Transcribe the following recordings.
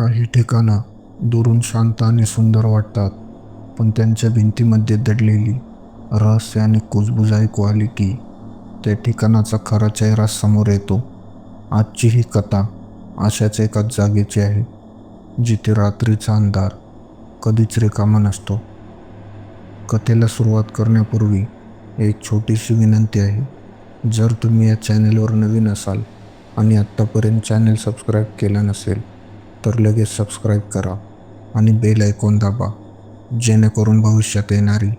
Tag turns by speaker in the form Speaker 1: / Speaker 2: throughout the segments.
Speaker 1: काही ठिकाणं दुरून शांत आणि सुंदर वाटतात पण त्यांच्या भिंतीमध्ये दडलेली रहस्य आणि कुजबुजाई क्वालिटी त्या ठिकाणाचा खरा चेहरा समोर येतो. आजची ही कथा अशाच एका जागेची आहे जिथे रात्रीचा अंधार कधीच रिकामा नसतो. कथेला सुरुवात करण्यापूर्वी एक छोटीशी विनंती आहे जर तुम्ही या चॅनेलवर नवीन असाल आणि आत्तापर्यंत चॅनेल सबस्क्राईब केलं नसेल तर लगेच सबस्क्राईब करा आणि बेल ऐकून दाबा जेणेकरून भविष्यात येणारी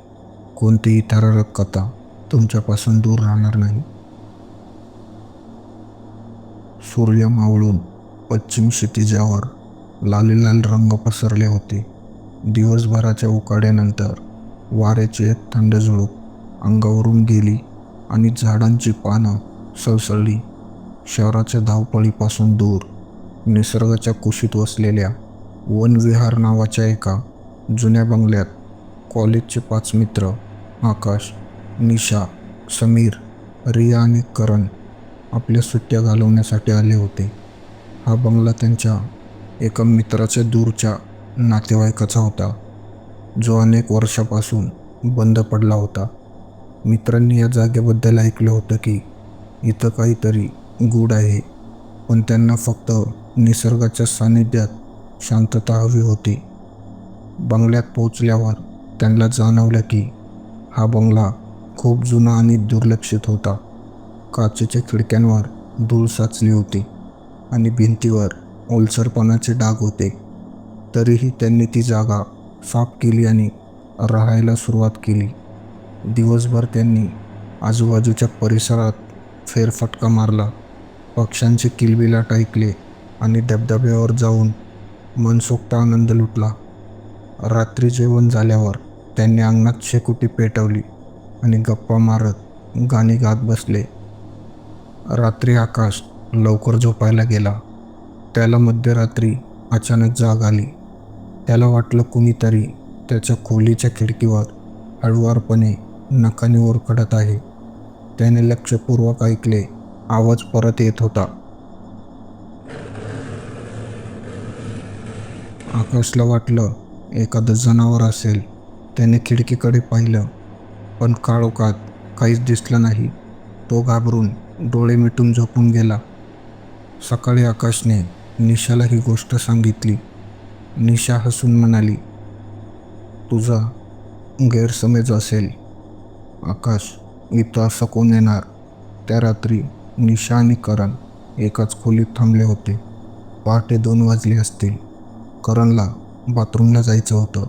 Speaker 1: कोणतीही थरारक कथा तुमच्यापासून दूर राहणार नाही. सूर्य मावळून पश्चिम क्षितिजावर लालीलाल रंग पसरले होते. दिवसभराच्या उकाड्यानंतर वाऱ्याची एक थंड झुळूक अंगावरून गेली आणि झाडांची पानं सळसळली. शहराच्या धावपळीपासून दूर निसर्गाच्या कुशीत वसलेल्या वनविहार नावाच्या एका जुन्या बंगल्यात कॉलेजचे पाच मित्र आकाश निशा समीर रिया आणि करण आपल्या सुट्ट्या घालवण्यासाठी आले होते. हा बंगला त्यांच्या एका मित्राच्या दूरच्या नातेवाईकाचा होता जो अनेक वर्षापासून बंद पडला होता. मित्रांनी या जागेबद्दल ऐकलं होतं की इथं काहीतरी गूढ आहे पण त्यांना फक्त निसर्गाच्या सानिध्यात शांतता हवी होती. बंगल्यात पोचल्यावर त्यांना जाणवलं की हा बंगला खूप जुना आणि दुर्लक्षित होता. काचेच्या खिडक्यांवर धूळ साचली होती आणि भिंतीवर ओलसरपणाचे डाग होते. तरीही त्यांनी ती जागा साफ केली आणि राहायला सुरुवात केली. दिवसभर त्यांनी आजूबाजूच्या परिसरात फेरफटका मारला. पक्ष्यांचे किलबिलाट ऐकले. आणि धबधब्यावर जाऊन मनसोक्त आनंद लुटला. रात्री जेवण झाल्यावर त्यांनी अंगणात शेकोटी पेटवली आणि गप्पा मारत गाणी गात बसले. रात्री आकाश लवकर झोपायला गेला. त्याला मध्यरात्री अचानक जाग आली. त्याला वाटलं कुणीतरी त्याच्या खोलीच्या खिडकीवर हळुवारपणे नकाने ओरखडत आहे. त्याने लक्षपूर्वक ऐकले आवाज परत येत होता. आकाशला वाटलं एखादं जनावर असेल. त्याने खिडकीकडे पाहिलं पण काळोखात काहीच दिसलं नाही. तो घाबरून डोळे मिटून झोपून गेला. सकाळी आकाशने निशाला ही गोष्ट सांगितली. निशा हसून म्हणाली तुझा गैरसमज असेल. आकाश इथं असं कोण येणार? त्या रात्री निशा आणि करण एकाच खोलीत थांबले होते. पहाटे दोन वाजले असतील. करणला बाथरूमला जायचं होतं.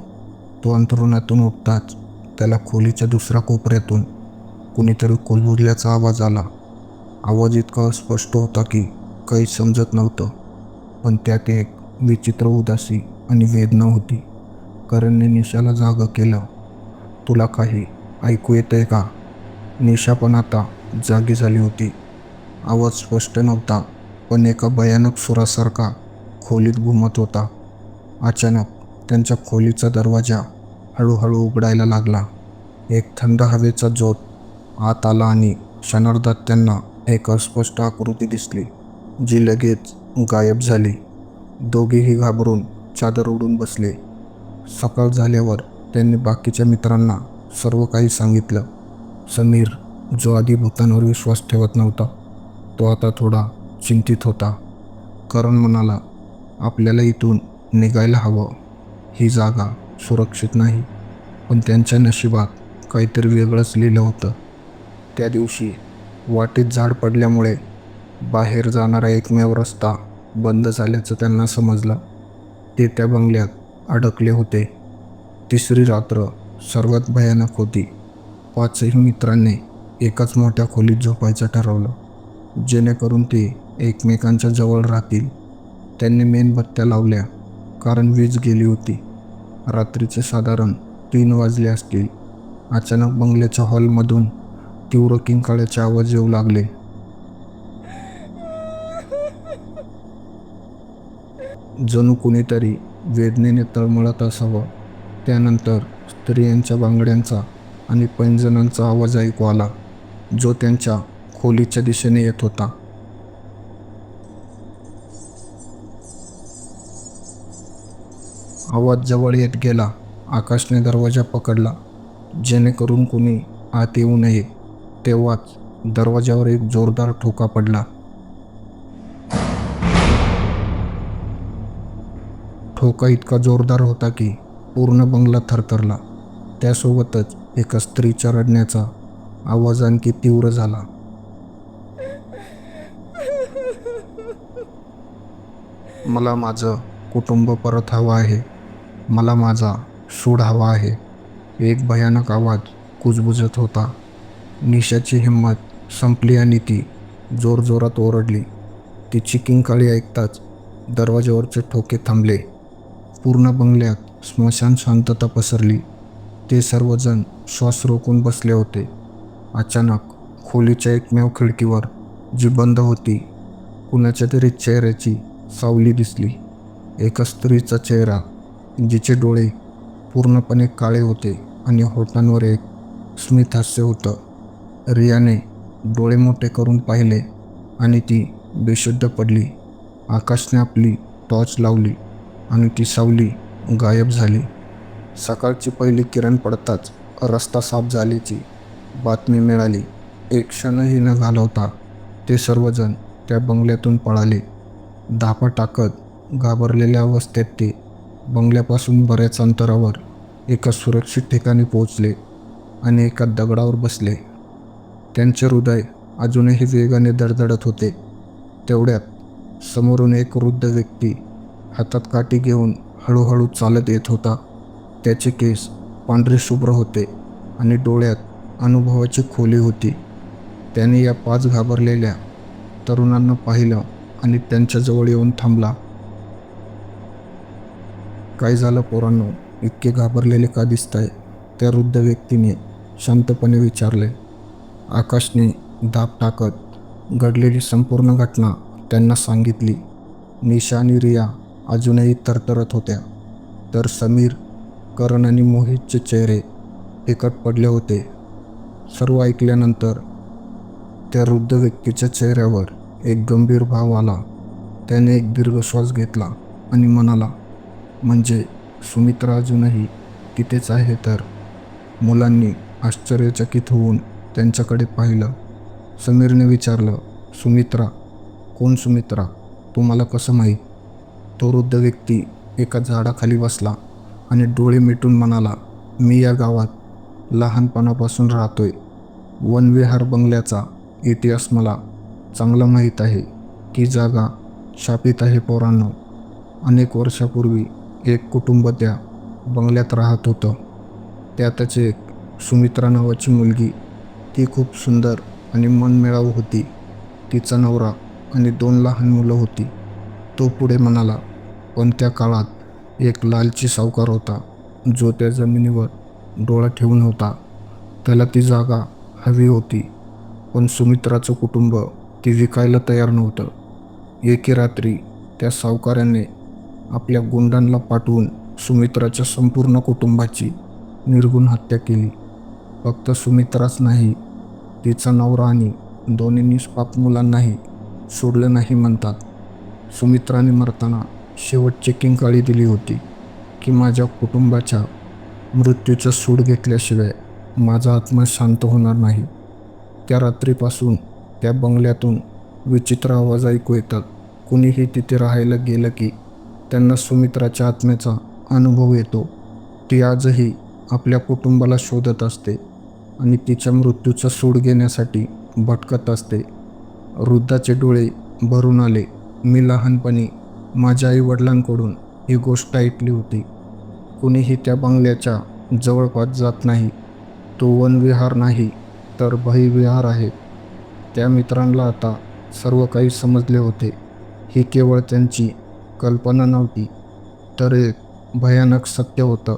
Speaker 1: तो अंतरुणातून उठताच त्याला खोलीच्या दुसऱ्या कोपऱ्यातून कुणीतरी कुलबुजल्याचा आवाज आला. आवाज इतका स्पष्ट होता की काही समजत नव्हतं. पण त्यात एक विचित्र उदासी आणि वेदना होती. करणने निशाला जागं केलं. तुला काही ऐकू येतंय का? निशा पण आता जागी झाली होती. आवाज स्पष्ट नव्हता पण एका भयानक सुरासारखा खोलीत घुमत होता. अचानक त्यांच्या खोलीचा दरवाजा हळूहळू उघडायला लागला. एक थंड हवेचा जोत आत आला आणि क्षणार्धात त्यांना एक अस्पष्ट आकृती दिसली जी लगेच गायब झाली. दोघेही घाबरून चादर उडून बसले. सकाळ झाल्यावर त्यांनी बाकीच्या मित्रांना सर्व काही सांगितलं. समीर जो आधी भूतांवर विश्वास ठेवत नव्हता तो आता थोडा चिंतित होता. करण म्हणाला आपल्याला इथून निघायला हवं. ही जागा सुरक्षित नाही. पण त्यांच्या नशिबात काहीतरी वेगळंच लिहिलं होतं. त्या दिवशी वाटेत झाड पडल्यामुळे बाहेर जाणारा एकमेव रस्ता बंद झाल्याचं त्यांना समजलं. ते त्या बंगल्यात अडकले होते. तिसरी रात्र सर्वात भयानक होती. पाचही मित्रांनी एकाच मोठ्या खोलीत झोपायचं ठरवलं. जेणेकरून ते एकमेकांच्या जवळ राहतील. त्यांनी मेणबत्त्या लावल्या. कारण वीज गेली होती. रात्रीचे साधारण तीन वाजले असतील. अचानक बंगल्याच्या हॉलमधून तीव्र किंकाळ्याचे आवाज येऊ लागले. जणू कुणीतरी वेदनेने तळमळत असावं. त्यानंतर स्त्रियांच्या बांगड्यांचा आणि पैंजणांचा आवाज ऐकू आला जो त्यांच्या खोलीच्या दिशेने येत होता. आवाज जवळ येत गेला. आकाशने दरवाजा पकडला. जेणेकरून कोणी आत येऊ नये. तेव्हाच दरवाजावर एक जोरदार ठोका पडला. ठोका इतका जोरदार होता की पूर्ण बंगला थरथरला. त्यासोबतच एका स्त्रीच्या रडण्याचा आवाज आणखी तीव्र झाला. मला माझं कुटुंब परत हवं आहे. मला माझा सूड हवा आहे. एक भयानक आवाज कुजबुजत होता. निशाची हिंमत संपली आणि ती जोरजोरात ओरडली. तिची किंकाळी ऐकताच दरवाज्यावरचे ठोके थांबले. पूर्ण बंगल्यात स्मशान शांतता पसरली. ते सर्वजण श्वास रोखून बसले होते. अचानक खोलीच्या एकमेव खिडकीवर जी बंद होती कुणाच्या तरी चेहऱ्याची सावली दिसली. एका स्त्रीचा चेहरा जिचे डोळे पूर्णपणे काळे होते आणि होटांवर एक स्मित हास्य होतं. रियाने डोळे मोठे करून पाहिले आणि ती बेशुद्ध पडली. आकाशने आपली टॉर्च लावली आणि ती सावली गायब झाली. सकाळची पहिली किरण पडताच रस्ता साफ झाल्याची बातमी मिळाली. एक क्षणही न घालवता ते सर्वजण त्या बंगल्यातून पळाले. धापा टाकत घाबरलेल्या अवस्थेत ते बंगल्यापासून बऱ्याच अंतरावर एका सुरक्षित ठिकाणी पोहोचले आणि एका दगडावर बसले. त्यांचे हृदय अजूनही वेगाने दडदडत होते. तेवढ्यात समोरून एक वृद्ध व्यक्ती हातात काठी घेऊन हळूहळू चालत येत होता. त्याचे केस पांढरे शुभ्र होते आणि डोळ्यात अनुभवाची खोली होती. त्याने या पाच घाबरलेल्या तरुणांना पाहिलं आणि त्यांच्याजवळ येऊन थांबला. काय झालं पोरांनो? इतके घाबरलेले का दिसताय? त्या वृद्ध व्यक्तीने शांतपणे विचारले. आकाशने दाब टाकत घडलेली संपूर्ण घटना त्यांना सांगितली. निशा आणि रिया अजूनही तरतरत होत्या. तर समीर करण आणि मोहितचे चेहरे एकट पडले होते. सर्व ऐकल्यानंतर त्या वृद्ध व्यक्तीच्या चेहऱ्यावर एक गंभीर भाव आला. त्याने एक दीर्घ श्वास घेतला आणि म्हणाला म्हणजे सुमित्रा अजूनही तिथेच आहे तर मुलांनी आश्चर्यचकित होऊन त्यांच्याकडे पाहिलं. समीरने विचारलं सुमित्रा कोण सुमित्रा? तुम्हाला कसं माहीत? तो वृद्ध व्यक्ती एका झाडाखाली बसला आणि डोळे मिटून म्हणाला मी या गावात लहानपणापासून राहतोय. वनविहार बंगल्याचा इतिहास मला चांगला माहीत आहे ती जागा शापित आहे पोरांनो. अनेक वर्षापूर्वी एक कुटुंब त्या बंगल्यात राहत होतं. त्यातच एक सुमित्रा नावाची मुलगी. ती खूप सुंदर आणि मनमिळाऊ होती. तिचा नवरा आणि दोन लहान मुलं होती. तो पुढे म्हणाला पण त्या काळात एक लालची सावकार होता जो त्या जमिनीवर डोळा ठेवून होता. त्याला ती जागा हवी होती. पण सुमित्राचं कुटुंब ती विकायला तयार नव्हतं. एके रात्री त्या सावकाराने आपल्या गुंडांना पाठवून सुमित्राच्या संपूर्ण कुटुंबाची निर्गुण हत्या केली. फक्त सुमित्राच नाही तिचा नवरा आणि दोन्ही निष्पाप मुलांनाही सोडलं नाही म्हणतात. सुमित्राने मरताना शेवटची किंकाळी दिली होती की माझ्या कुटुंबाच्या मृत्यूचा सूड घेतल्याशिवाय माझा आत्मा शांत होणार नाही. त्या रात्रीपासून त्या बंगल्यातून विचित्र आवाज ऐकू येतात. कुणीही तिथे राहायला गेलं की त्यांना सुमित्राच्या आत्म्याचा अनुभव येतो. ती आजही आपल्या कुटुंबाला शोधत असते आणि तिच्या मृत्यूचा सूड घेण्यासाठी भटकत असते. वृद्धाचे डोळे भरून आले. मी लहानपणी माझ्या आईवडिलांकडून ही गोष्ट ऐकली होती. कुणीही त्या बंगल्याच्या जवळपास जात नाही. तो वनविहार नाही तर भयविहार आहे. त्या मित्रांना आता सर्व काही समजले होते. ही केवळ त्यांची कल्पना नव्हती. तर एक भयानक सत्य होतं.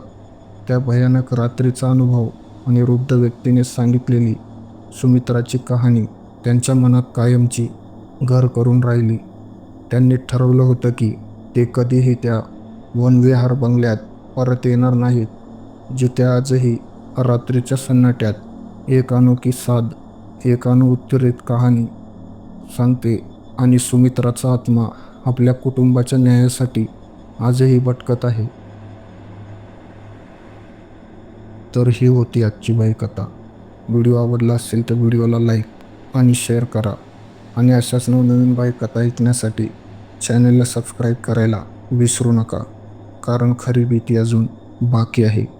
Speaker 1: त्या भयानक रात्रीचा अनुभव आणि वृद्ध व्यक्तीने सांगितलेली सुमित्राची कहाणी त्यांच्या मनात कायमची घर करून राहिली. त्यांनी ठरवलं होतं की ते कधीही त्या वनविहार बंगल्यात परत येणार नाहीत जिथे आजही रात्रीच्या सन्नाट्यात एक अनोखी साध एक अनुत्तरित कहाणी सांगते आणि सुमित्राचा आत्मा आपल्या कुटुंबाच्या न्यायासाठी आजही भटकत आहे. तर ही होती आजची बाईकथा. व्हिडिओ आवडला असेल तर व्हिडिओला लाईक आणि शेअर करा. आणि अशाच नवनवीन बाईकथा ऐकण्यासाठी चॅनलला सबस्क्राईब करायला विसरू नका. कारण खरी भीती अजून बाकी आहे.